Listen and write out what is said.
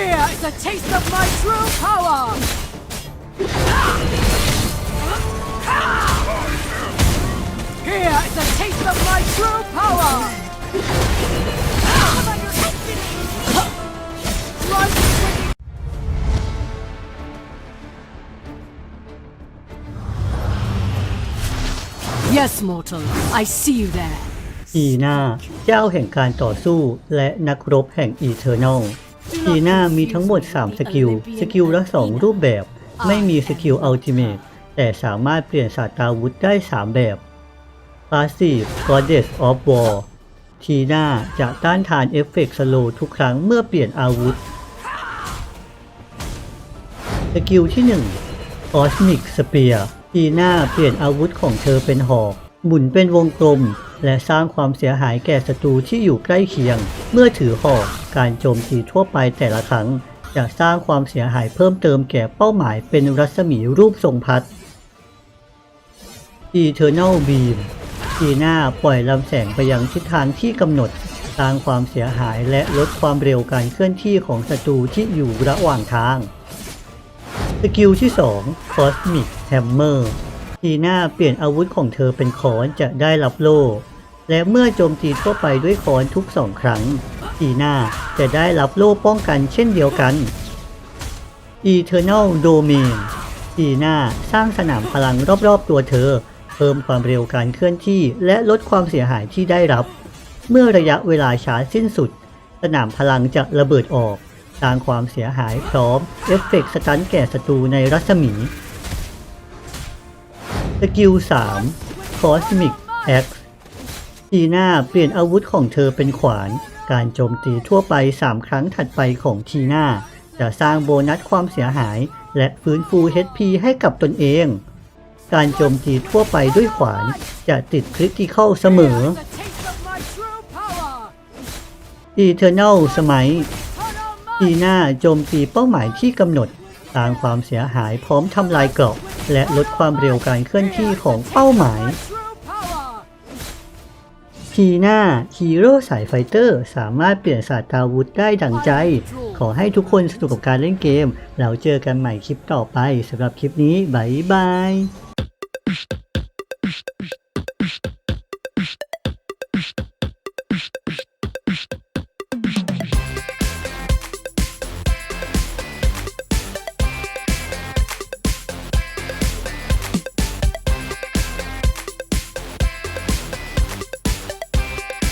Here is a taste of my true power! Here is a taste of my true power! Right Yes, mortal, I see you there. อีน่าเจ้าแห่งการต่อสู้และนักรบแห่งอีเทอร์นอล อีน่ามีทั้งหมด 3 สกิล สกิลละ 2 รูปแบบ ไม่มีสกิลอัลติเม e แต่สามารถเปลี่ยนศาสตราวุธได้ 3 แบบ Passive Goddess of War ทีน่าจะต้านทานเอฟเฟกต์สโลทุกครั้งเมื่อเปลี่ยนอาวุธ สกิลที่1 Cosmic Spear ทีน่าเปลี่ยนอาวุธของเธอเป็นหอก หมุนเป็นวงกลม และสร้างความเสียหายแก่ศัตรูที่อยู่ใกล้เคียง เมื่อถือหอกการโจมตีทั่วไปแต่ละครั้ง จะสร้างความเสียหายเพิ่มเติมแก่เป้าหมายเป็นรัศมีรูปทรงพัด Eternal Beam ทีหน่าปล่อยลำแสงไปยังทิศทางที่กำหนด สร้างความเสียหายและลดความเร็วการเคลื่อนที่ของศัตรูที่อยู่ระหว่างทาง สกิลที่ 2 Cosmic Hammer ทีน่าเปลี่ยนอาวุธของเธอเป็นค้อนจะได้รับโล่ และเมื่อโจมตีทั่วไปด้วยค้อนทุกสองครั้ง ทีน่าจะได้รับโล่ป้องกันเช่นเดียวกัน Eternal Domain ทีน่าสร้างสนามพลังรอบๆตัวเธอ เพิ่มความเร็วการเคลื่อนที่และลดความเสียหายที่ได้รับ เมื่อระยะเวลาชาร์จสิ้นสุด สนามพลังจะระเบิดออกสร้างความเสียหายพร้อมเอฟเฟกต์สตันแก่ศัตรูในรัศมี สกิล 3 Cosmic Axe ทีน่าเปลี่ยนอาวุธของเธอเป็นขวาน การโจมตีทั่วไป 3 ครั้งถัดไปของทีน่าจะสร้างโบนัสความเสียหาย และฟื้นฟู HP ให้กับตนเอง การโจมตีทั่วไปด้วยขวานจะติดคริติคอลเสมอ Eternal Smite ทีน่าโจมตีเป้าหมายที่กำหนด สร้างความเสียหายพร้อมทำลายเกราะและลดความเร็วการเคลื่อนที่ของเป้าหมายทีน่าฮีโร่สายไฟเตอร์สามารถเปลี่ยนศาสตราวุธได้ดังใจ ขอให้ทุกคนสนุกกับการเล่นเกม เราเจอกันใหม่คลิปต่อไปสำหรับคลิปนี้บายบาย